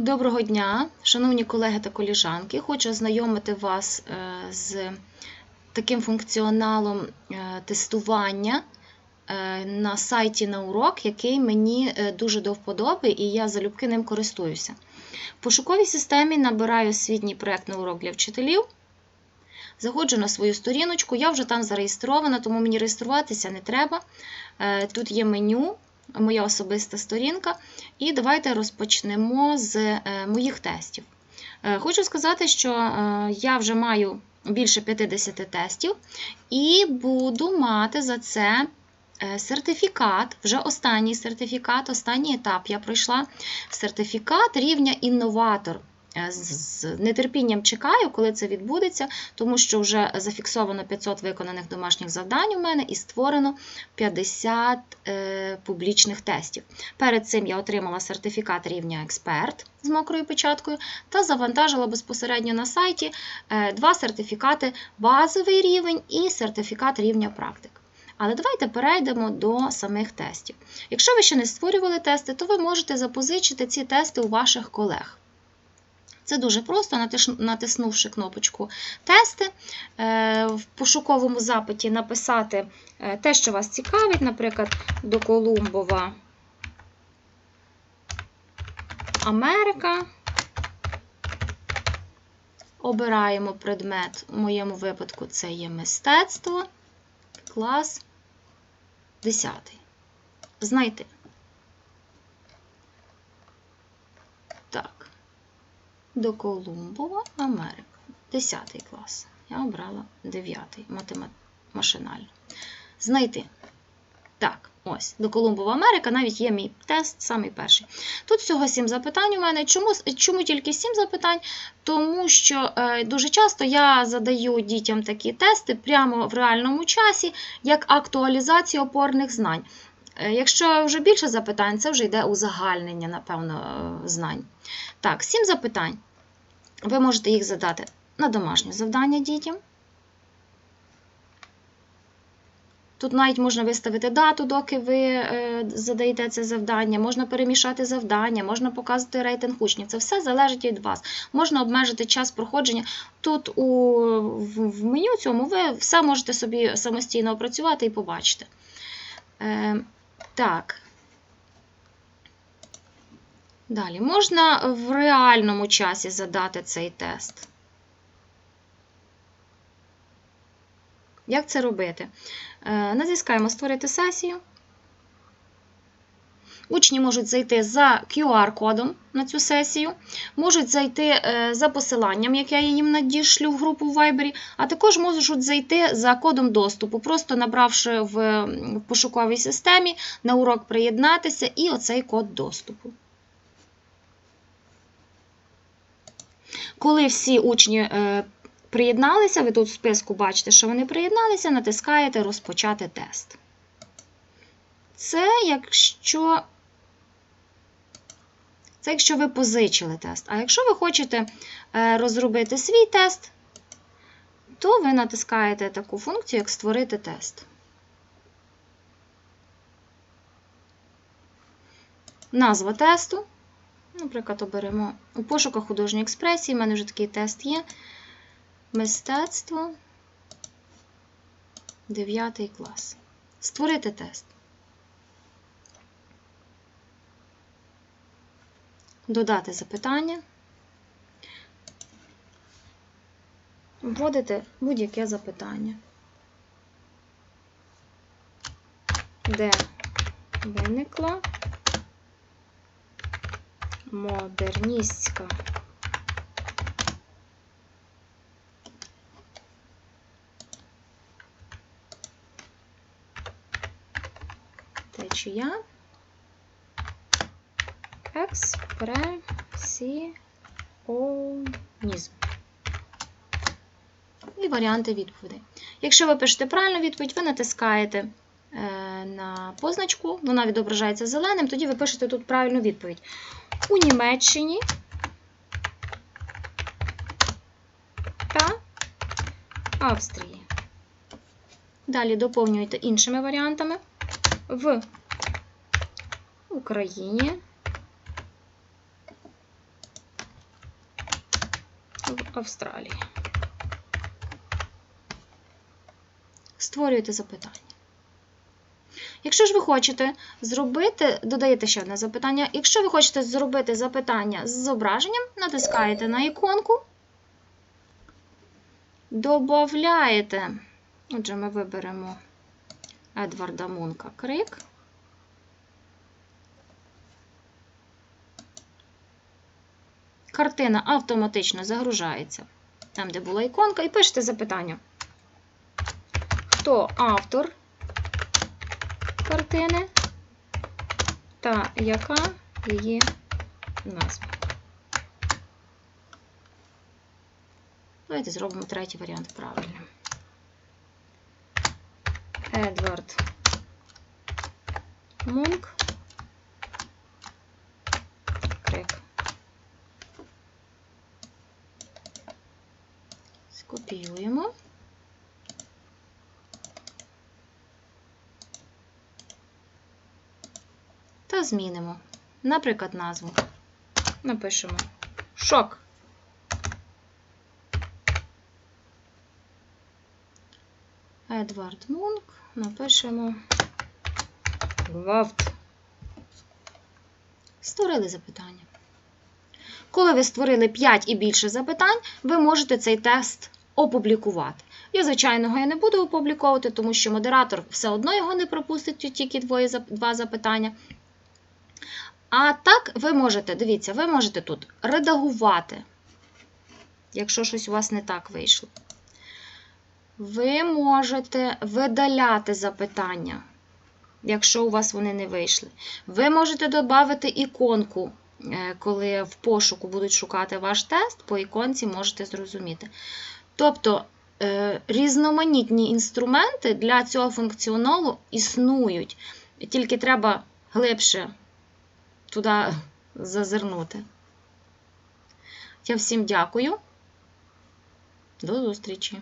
Доброго дня, шановні колеги та коліжанки. Хочу ознайомити вас е, з таким функціоналом е, тестування е, на сайті на урок, який мені дуже до вподоби, і я залюбки ним користуюся. В пошуковій системі набираю освітній проєкт на урок для вчителів. Заходжу на свою сторіночку, я вже там зареєстрована, тому мені реєструватися не треба. Тут є меню, моя особиста сторінка. І давайте розпочнемо з е, моїх тестів. Е, Хочу сказати, що е, я вже маю більше 50 тестів і буду мати за це сертифікат, вже останній сертифікат, останній етап я пройшла сертифікат рівня інноватор. Е, З нетерпінням чекаю, коли це відбудеться, тому що вже зафіксовано 500 виконаних домашніх завдань у мене і створено 50 е, публічних тестів. Перед цим я отримала сертифікат рівня експерт з мокрою печаткою та завантажила безпосередньо на сайті е, два сертифікати базовий рівень і сертифікат рівня практик. Але давайте перейдемо до самих тестів. Якщо ви ще не створювали тести, то ви можете запозичити ці тести у ваших колег. Це дуже просто, натиснувши кнопочку Тести, е, в пошуковому запиті написати е, те, що вас цікавить, наприклад, до Колумбова Америка. Обираємо предмет, у моєму випадку це є мистецтво, клас 10. Знайти. Так до Колумбова, Америка. 10 клас. Я обрала 9 математ... машинально. Знайти. Так, ось, до Колумбова, Америка, навіть є мій тест, самий перший. Тут всього 7 запитань у мене. Чому, чому тільки 7 запитань? Тому що е, дуже часто я задаю дітям такі тести прямо в реальному часі, як актуалізація опорних знань. Е, Якщо вже більше запитань, це вже йде узагальнення, напевно, е, знань. Так, 7 запитань. Ви можете їх задати на домашнє завдання дітям. Тут навіть можна виставити дату, доки ви е, задаєте це завдання, можна перемішати завдання, можна показувати рейтинг учнів. Це все залежить від вас. Можна обмежити час проходження. Тут у, в, меню цьому ви все можете собі самостійно опрацювати і побачити. Е, так. Далі, можна в реальному часі задати цей тест. Як це робити? Е, Натискаємо Створити сесію. Учні можуть зайти за QR-кодом на цю сесію, можуть зайти е, за посиланням, яке я їм надішлю в групу в Viber, а також можуть зайти за кодом доступу, просто набравши в в пошуковій системі на урок приєднатися і оцей код доступу. Коли всі учні е, приєдналися, ви тут в списку бачите, що вони приєдналися, натискаєте Розпочати тест. Це якщо. Це якщо ви позичили тест. А якщо ви хочете е, розробити свій тест, то ви натискаєте таку функцію, як Створити тест. Назва тесту. Наприклад, оберемо у пошуках художньої експресії. У мене вже такий тест є. Мистецтво 9 клас. Створити тест. Додати запитання. Вводити будь-яке запитання. Де виникла модерністська течія експресіонізм. І варіанти відповідей. Якщо ви пишете правильну відповідь, ви натискаєте е, на позначку, вона відображається зеленим, тоді ви пишете тут правильну відповідь. У Німеччині та Австрії. Далі доповнюєте іншими варіантами. В Україні в Австралії. Створюєте запитання. Якщо ж ви хочете зробити, додаєте ще одне запитання. Якщо ви хочете зробити запитання з зображенням, натискаєте на іконку, додаєте, отже, ми виберемо Едварда Мунка Крик. Картина автоматично загружається там, де була іконка, і пишете запитання. Хто автор картини та яка її назва? Давайте зробимо третій варіант правильним. Едвард Мунк. Крик. Скопіюємо. Та змінимо. Наприклад, назву. Напишемо шок. Едвард Мунк. Напишемо Гвалт. Створили запитання. Коли ви створили 5 і більше запитань, ви можете цей тест опублікувати. Я, звичайно, його я не буду опубліковувати, тому що модератор все одно його не пропустить тільки двоє, два запитання. А так, ви можете, дивіться, ви можете тут редагувати, якщо щось у вас не так вийшло. Ви можете видаляти запитання, якщо у вас вони не вийшли. Ви можете додати іконку, е, коли в пошуку будуть шукати ваш тест, по іконці можете зрозуміти. Тобто е, різноманітні інструменти для цього функціоналу існують. Тільки треба глибше туди зазирнути. Я всім дякую. До зустрічі!